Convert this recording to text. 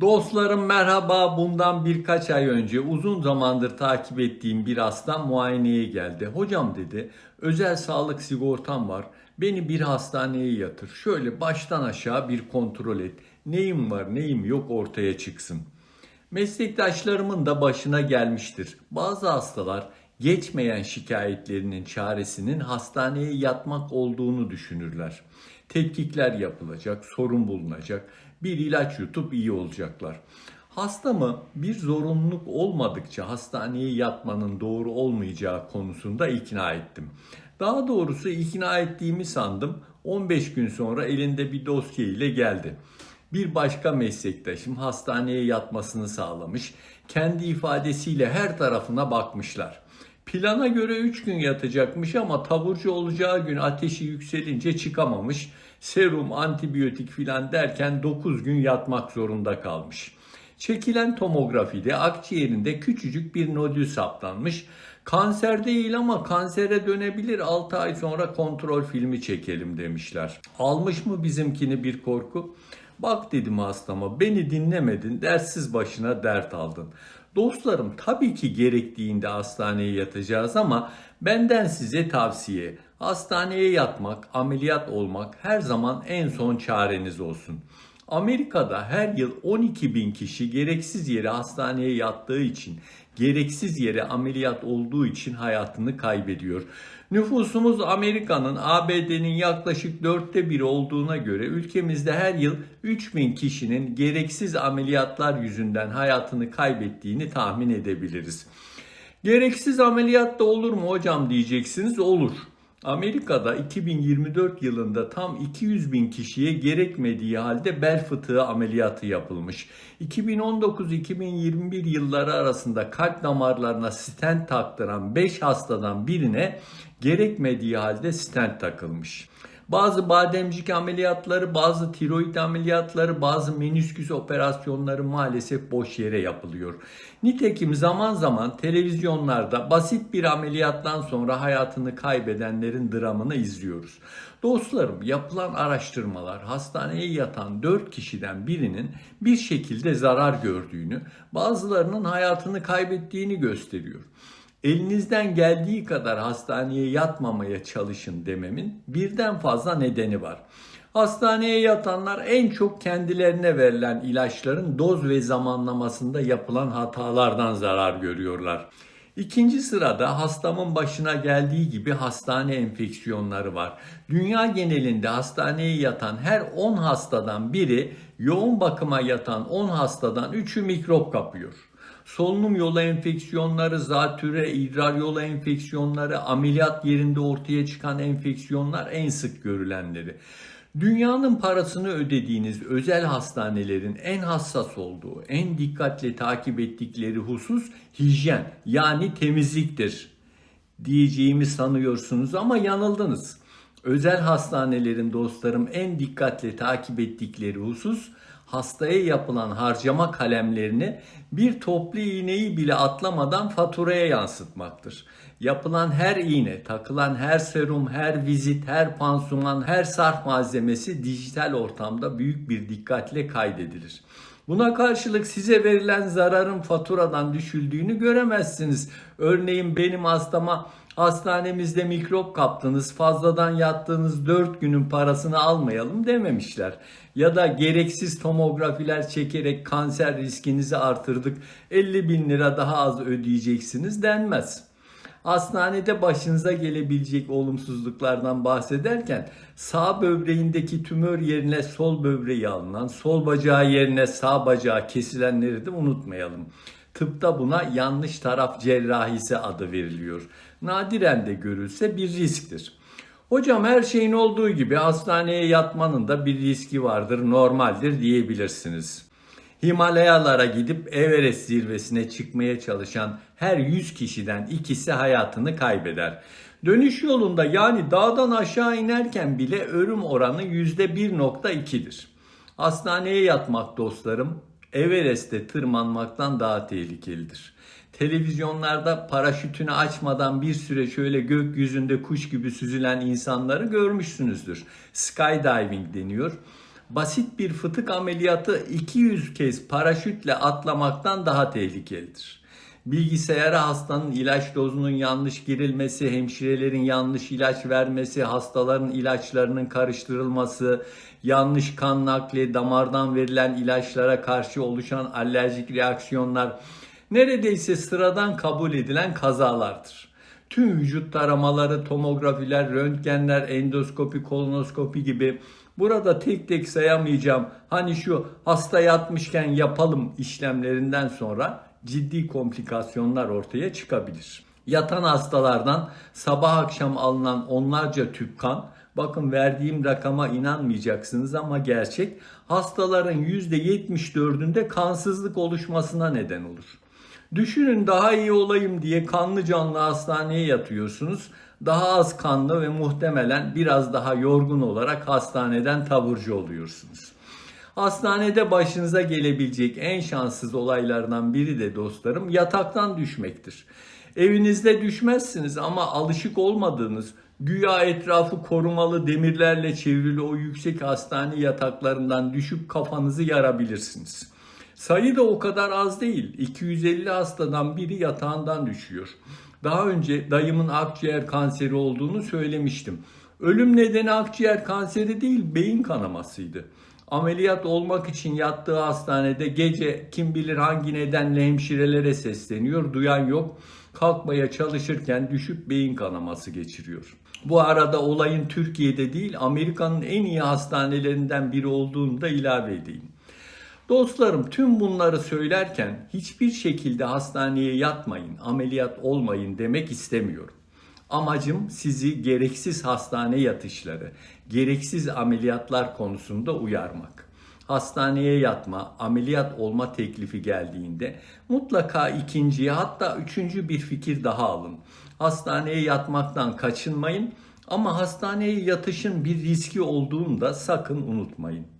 Dostlarım merhaba. Bundan birkaç ay önce uzun zamandır takip ettiğim bir hasta muayeneye geldi. Hocam dedi özel sağlık sigortam var. Beni bir hastaneye yatır. Şöyle baştan aşağı bir kontrol et. Neyim var neyim yok ortaya çıksın. Meslektaşlarımın da başına gelmiştir. Bazı hastalar geçmeyen şikayetlerinin çaresinin hastaneye yatmak olduğunu düşünürler. Tetkikler yapılacak, sorun bulunacak, bir ilaç yutup iyi olacaklar. Hastamı bir zorunluluk olmadıkça hastaneye yatmanın doğru olmayacağı konusunda ikna ettim. Daha doğrusu ikna ettiğimi sandım. 15 gün sonra elinde bir dosya ile geldi. Bir başka meslektaşım hastaneye yatmasını sağlamış. Kendi ifadesiyle her tarafına bakmışlar. Plana göre 3 gün yatacakmış ama taburcu olacağı gün ateşi yükselince çıkamamış. Serum, antibiyotik filan derken 9 gün yatmak zorunda kalmış. Çekilen tomografide akciğerinde küçücük bir nodül saptanmış. Kanser değil ama kansere dönebilir 6 ay sonra kontrol filmi çekelim demişler. Almış mı bizimkini bir korku? Bak dedim hastama beni dinlemedin dersiz başına dert aldın. Dostlarım tabii ki gerektiğinde hastaneye yatacağız ama benden size tavsiye. Hastaneye yatmak, ameliyat olmak her zaman en son çareniz olsun. Amerika'da her yıl 12 bin kişi gereksiz yere hastaneye yattığı için, gereksiz yere ameliyat olduğu için hayatını kaybediyor. Nüfusumuz Amerika'nın ABD'nin yaklaşık dörtte biri olduğuna göre ülkemizde her yıl 3 bin kişinin gereksiz ameliyatlar yüzünden hayatını kaybettiğini tahmin edebiliriz. Gereksiz ameliyat da olur mu hocam diyeceksiniz olur. Amerika'da 2024 yılında tam 200 bin kişiye gerekmediği halde bel fıtığı ameliyatı yapılmış. 2019-2021 yılları arasında kalp damarlarına stent taktıran 5 hastadan birine gerekmediği halde stent takılmış. Bazı bademcik ameliyatları, bazı tiroid ameliyatları, bazı menisküs operasyonları maalesef boş yere yapılıyor. Nitekim zaman zaman televizyonlarda basit bir ameliyattan sonra hayatını kaybedenlerin dramını izliyoruz. Dostlarım yapılan araştırmalar hastaneye yatan 4 kişiden birinin bir şekilde zarar gördüğünü, bazılarının hayatını kaybettiğini gösteriyor. Elinizden geldiği kadar hastaneye yatmamaya çalışın dememin birden fazla nedeni var. Hastaneye yatanlar en çok kendilerine verilen ilaçların doz ve zamanlamasında yapılan hatalardan zarar görüyorlar. İkinci sırada hastamın başına geldiği gibi hastane enfeksiyonları var. Dünya genelinde hastaneye yatan her 10 hastadan biri yoğun bakıma yatan 10 hastadan 3'ü mikrop kapıyor solunum yolu enfeksiyonları, zatüre, idrar yolu enfeksiyonları, ameliyat yerinde ortaya çıkan enfeksiyonlar en sık görülenleri. Dünyanın parasını ödediğiniz özel hastanelerin en hassas olduğu, en dikkatle takip ettikleri husus hijyen yani temizliktir diyeceğimi sanıyorsunuz ama yanıldınız. Özel hastanelerin dostlarım en dikkatle takip ettikleri husus hastaya yapılan harcama kalemlerini bir toplu iğneyi bile atlamadan faturaya yansıtmaktır. Yapılan her iğne, takılan her serum, her vizit, her pansuman, her sarf malzemesi dijital ortamda büyük bir dikkatle kaydedilir. Buna karşılık size verilen zararın faturadan düşüldüğünü göremezsiniz. Örneğin benim hastama hastanemizde mikrop kaptınız, fazladan yattığınız 4 günün parasını almayalım dememişler. Ya da gereksiz tomografiler çekerek kanser riskinizi artırdık, 50 bin lira daha az ödeyeceksiniz denmez. Hastanede başınıza gelebilecek olumsuzluklardan bahsederken sağ böbreğindeki tümör yerine sol böbreği alınan, sol bacağı yerine sağ bacağı kesilenleri de unutmayalım. Tıpta buna yanlış taraf cerrahisi adı veriliyor. Nadiren de görülse bir risktir. Hocam her şeyin olduğu gibi hastaneye yatmanın da bir riski vardır, normaldir diyebilirsiniz. Himalayalara gidip Everest zirvesine çıkmaya çalışan her 100 kişiden ikisi hayatını kaybeder. Dönüş yolunda yani dağdan aşağı inerken bile ölüm oranı %1.2'dir. Hastaneye yatmak dostlarım Everest'te tırmanmaktan daha tehlikelidir. Televizyonlarda paraşütünü açmadan bir süre şöyle gökyüzünde kuş gibi süzülen insanları görmüşsünüzdür. Skydiving deniyor. basit bir fıtık ameliyatı 200 kez paraşütle atlamaktan daha tehlikelidir. Bilgisayara hastanın ilaç dozunun yanlış girilmesi, hemşirelerin yanlış ilaç vermesi, hastaların ilaçlarının karıştırılması, yanlış kan nakli, damardan verilen ilaçlara karşı oluşan alerjik reaksiyonlar neredeyse sıradan kabul edilen kazalardır. Tüm vücut taramaları, tomografiler, röntgenler, endoskopi, kolonoskopi gibi burada tek tek sayamayacağım. Hani şu hasta yatmışken yapalım işlemlerinden sonra ciddi komplikasyonlar ortaya çıkabilir. Yatan hastalardan sabah akşam alınan onlarca tüp kan, bakın verdiğim rakama inanmayacaksınız ama gerçek, hastaların %74'ünde kansızlık oluşmasına neden olur. Düşünün daha iyi olayım diye kanlı canlı hastaneye yatıyorsunuz. Daha az kanlı ve muhtemelen biraz daha yorgun olarak hastaneden taburcu oluyorsunuz. Hastanede başınıza gelebilecek en şanssız olaylardan biri de dostlarım yataktan düşmektir. Evinizde düşmezsiniz ama alışık olmadığınız güya etrafı korumalı demirlerle çevrili o yüksek hastane yataklarından düşüp kafanızı yarabilirsiniz. Sayı da o kadar az değil. 250 hastadan biri yatağından düşüyor. Daha önce dayımın akciğer kanseri olduğunu söylemiştim. Ölüm nedeni akciğer kanseri değil, beyin kanamasıydı. Ameliyat olmak için yattığı hastanede gece kim bilir hangi nedenle hemşirelere sesleniyor, duyan yok. Kalkmaya çalışırken düşüp beyin kanaması geçiriyor. Bu arada olayın Türkiye'de değil Amerika'nın en iyi hastanelerinden biri olduğunu da ilave edeyim. Dostlarım tüm bunları söylerken hiçbir şekilde hastaneye yatmayın, ameliyat olmayın demek istemiyorum. Amacım sizi gereksiz hastane yatışları, gereksiz ameliyatlar konusunda uyarmak. Hastaneye yatma, ameliyat olma teklifi geldiğinde mutlaka ikinciye hatta üçüncü bir fikir daha alın. Hastaneye yatmaktan kaçınmayın ama hastaneye yatışın bir riski olduğunu da sakın unutmayın.